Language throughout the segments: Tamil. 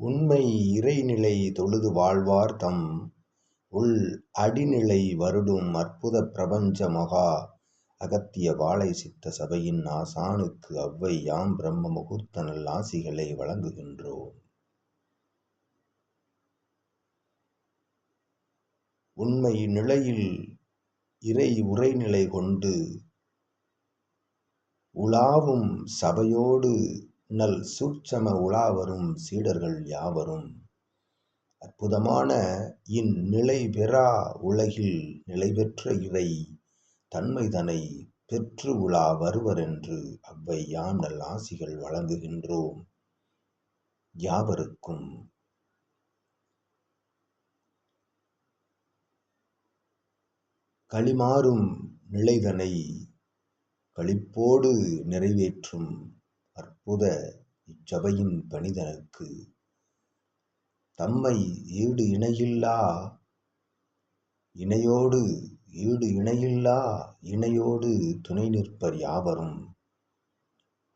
உண்மை இறைநிலை தொழுது வாழ்வார் தம். உள் அடிநிலை வருடும் அற்புதப் பிரபஞ்ச மகா அகத்திய வாழை சித்த சபையின் ஆசானுக்கு அவ்வை யாம் பிரம்ம முகூர்த்த நல் ஆசிகளை வழங்குகின்றோம். உண்மை நிலையில் இறை உரைநிலை கொண்டு உலாவும் சபையோடு நல் சூட்சம உலாவரும் சீடர்கள் யாவரும்? அற்புதமான இந்நிலை பெறா உலகில் நிலைபெற்ற இறை தன்மைதனை பெற்று உலா வருவரென்று அவ்வை யாம் நல் ஆசிகள் வழங்குகின்றோம். யாவருக்கும் களிமாறும் நிலைதனை களிப்போடு நிறைவேற்றும் அற்புத இச்சபையின் பணிதனுக்கு தம்மை ஈடு இணையில்லா இணையோடு ஈடு இணையில்லா இணையோடு துணை நிற்பர் யாவரும்.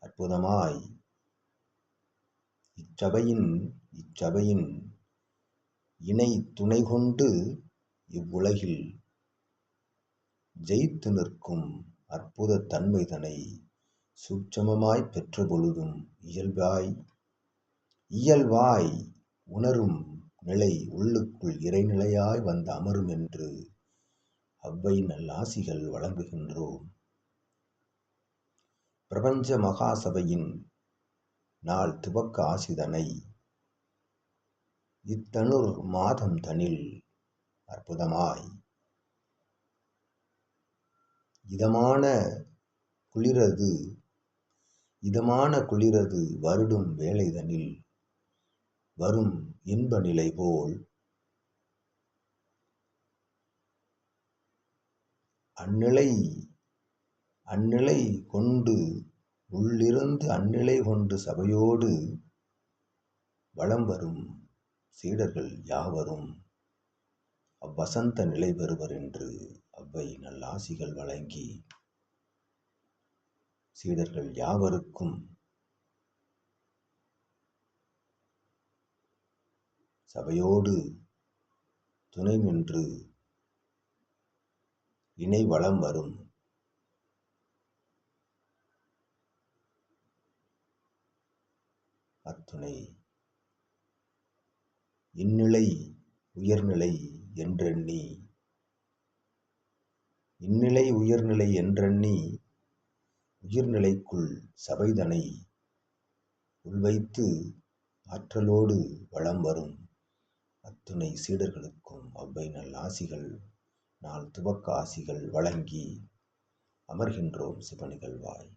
அற்புதமாய் இச்சபையின் இச்சபையின் இணை துணை கொண்டு இவ்வுலகில் ஜெயித்து நிற்கும் அற்புத தன்மைதனை சூட்சமமாய் பெற்ற பொழுதும் இயல்பாய் இயல்பாய் உணரும் நிலை உள்ளுக்குள் இறைநிலையாய் வந்து அமரும் என்று அவ்வை நல்லாசிகள் வழங்குகின்றோம். பிரபஞ்ச மகாசபையின் நாள் துவக்க ஆசிதனை இத்தனுர் மாதம் தனில் அற்புதமாய். இதமான குளிரது இதமான குளிரது வருடும் வேளைதனில் வரும் இன்ப நிலை போல் அந்நிலை அந்நிலை கொண்டு உள்ளிருந்து அந்நிலை கொண்டு சபையோடு வலம் வரும் சீடர்கள் யாவரும் அவ்வசந்த நிலை பெறுவர் என்று அவ்வை நல்லாசிகள் வழங்கி சீடர்கள் யாவருக்கும்? சபையோடு துணை நின்று இணை வளம் வரும். அத்துணை இந்நிலை உயர்நிலை என்றெண்ணி. இந்நிலை உயர்நிலை என்றெண்ணி உயிர்நிலைக்குள் சபைதனை உள்வைத்து ஆற்றலோடு வளம் வரும் அத்துணை சீடர்களுக்கும் அவ்வை நல் ஆசிகள் நாள் துவக்க ஆசிகள் வழங்கி அமர்கின்றோம் சிவநிகழ்வாய்